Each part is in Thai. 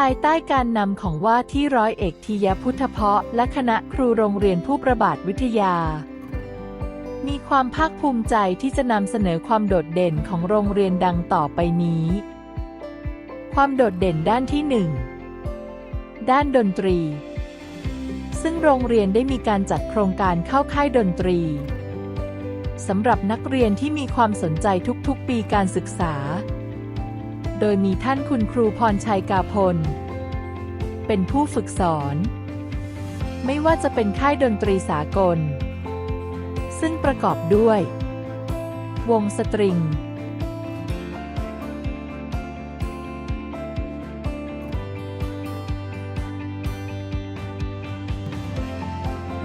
ภายใต้การนำของว่าที่ร้อยเอกทียพุทธเพาะและคณะครูโรงเรียนผู้ประบาทวิทยา มีความภาคภูมิใจที่จะนำเสนอความโดดเด่นของโรงเรียนดังต่อไปนี้ ความโดดเด่นด้านที่ 1 ด้านดนตรี ซึ่งโรงเรียนได้มีการจัดโครงการเข้าค่ายดนตรีสำหรับนักเรียนที่มีความสนใจทุกๆ ปีการศึกษา โดยมีท่านคุณครูพรชัยกาพล เป็นผู้ฝึกสอน ไม่ว่าจะเป็นค่ายดนตรีสากล ซึ่งประกอบด้วย วงสตริง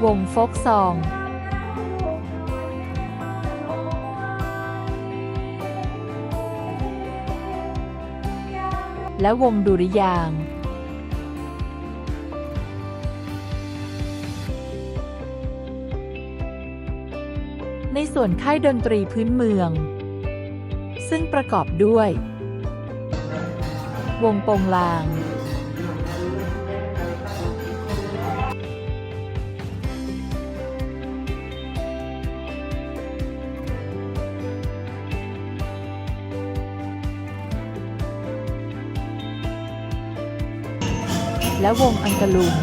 วงโฟกซอง และวงดุริยางในส่วนค่ายดนตรีพื้นเมือง ซึ่งประกอบด้วย วงโปงลาง และวงอังกะลุง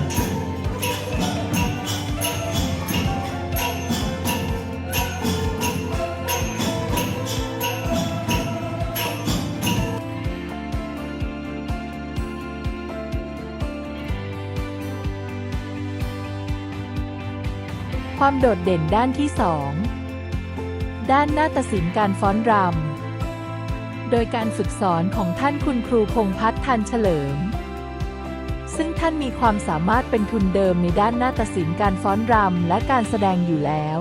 ความโดดเด่นด้านที่สองด้านหน้าฏศิลป์การฟ้อนรำ โดยการฝึกสอนของท่านคุณครูพงพัฒน์ทันเฉลิม ซึ่งท่านมีความสามารถเป็นทุนเดิมในด้านนาฏศิลป์การฟ้อนรำและการแสดงอยู่แล้ว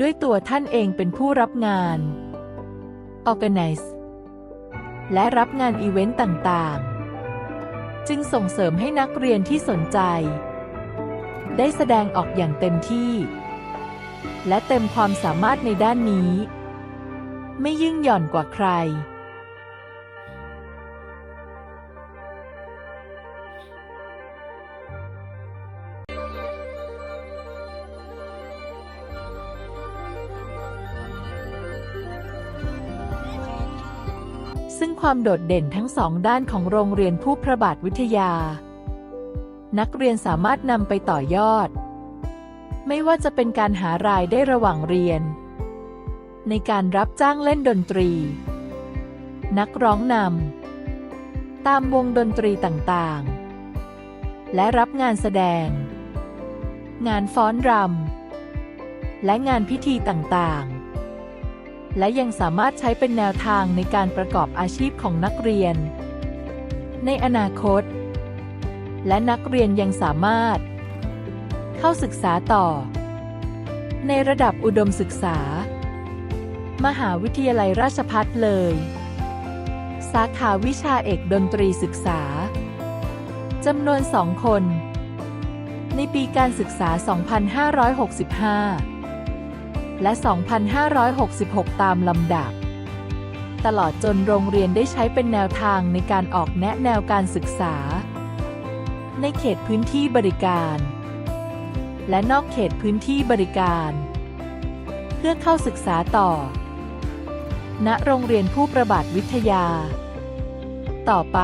ด้วยตัวท่านเองเป็นผู้รับงาน organize และรับงานอีเวนต์ต่างๆ จึงส่งเสริมให้นักเรียนที่สนใจ ได้แสดงออกอย่างเต็มที่ และเต็มความสามารถในด้านนี้ ไม่ยิ่งหย่อนกว่าใคร ซึ่งความโดดเด่นทั้งสองด้านของโรงเรียนผู้ประบาทวิทยา นักเรียนสามารถนำไปต่อยอด ไม่ว่าจะเป็นการหารายได้ระหว่างเรียน ในการรับจ้างเล่นดนตรี นักร้องนำตามวงดนตรีต่างๆ และรับงานแสดง งานฟ้อนรำและงานพิธีต่างๆ และยังสามารถใช้เป็นแนวทางในการประกอบอาชีพของนักเรียน ในอนาคต และนักเรียนยังสามารถ เข้าศึกษาต่อ ในระดับอุดมศึกษา มหาวิทยาลัยราชภัฏเลย สาขาวิชาเอกดนตรีศึกษาจำนวนสองคน ในปีการศึกษา 2565 และ 2566 ตามลำดับ ตลอดจนโรงเรียนได้ใช้เป็นแนวทางในการออกแนะแนวการศึกษา ในเขตพื้นที่บริการ และนอกเขตพื้นที่บริการ เพื่อเข้าศึกษาต่อ ณ โรงเรียนผู้ประบาทวิทยา ต่อไป